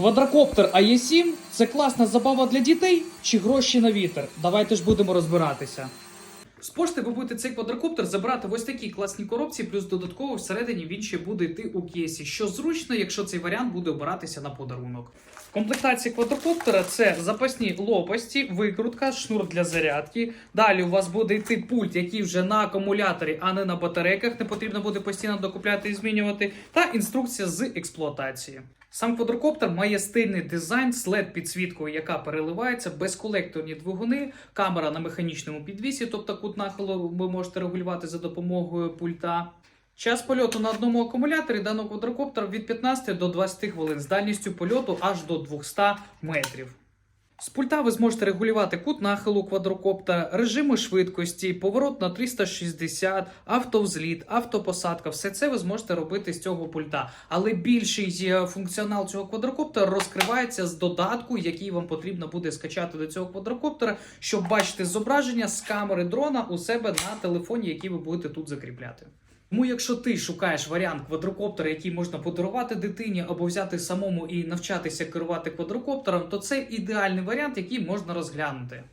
Квадрокоптер АЕ7 це класна забава для дітей чи гроші на вітер? Давайте ж будемо розбиратися. З пошти ви будете цей квадрокоптер забирати в ось такій класній коробці, плюс додатково всередині він ще буде йти у кейсі, що зручно, якщо цей варіант буде обиратися на подарунок. В комплектації квадрокоптера це запасні лопасті, викрутка, шнур для зарядки. Далі у вас буде йти пульт, який вже на акумуляторі, а не на батарейках. Не потрібно буде постійно докупляти і змінювати. Та інструкція з експлуатації. Сам квадрокоптер має стильний дизайн з led підсвіткою, яка переливається, безколекторні двигуни, камера на механічному підвісі, тобто кут нахилу ви можете регулювати за допомогою пульта. Час польоту на одному акумуляторі даного квадрокоптера від 15 до 20 хвилин з дальністю польоту аж до 200 метрів. З пульта ви зможете регулювати кут нахилу квадрокоптера, режими швидкості, поворот на 360, автовзліт, автопосадка. Все це ви зможете робити з цього пульта. Але більший е, функціонал цього квадрокоптера розкривається з додатку, який вам потрібно буде скачати до цього квадрокоптера, щоб бачити зображення з камери дрона у себе на телефоні, який ви будете тут закріпляти. Тому, якщо ти шукаєш варіант квадрокоптера, який можна подарувати дитині або взяти самому і навчатися керувати квадрокоптером, то це ідеальний варіант, який можна розглянути.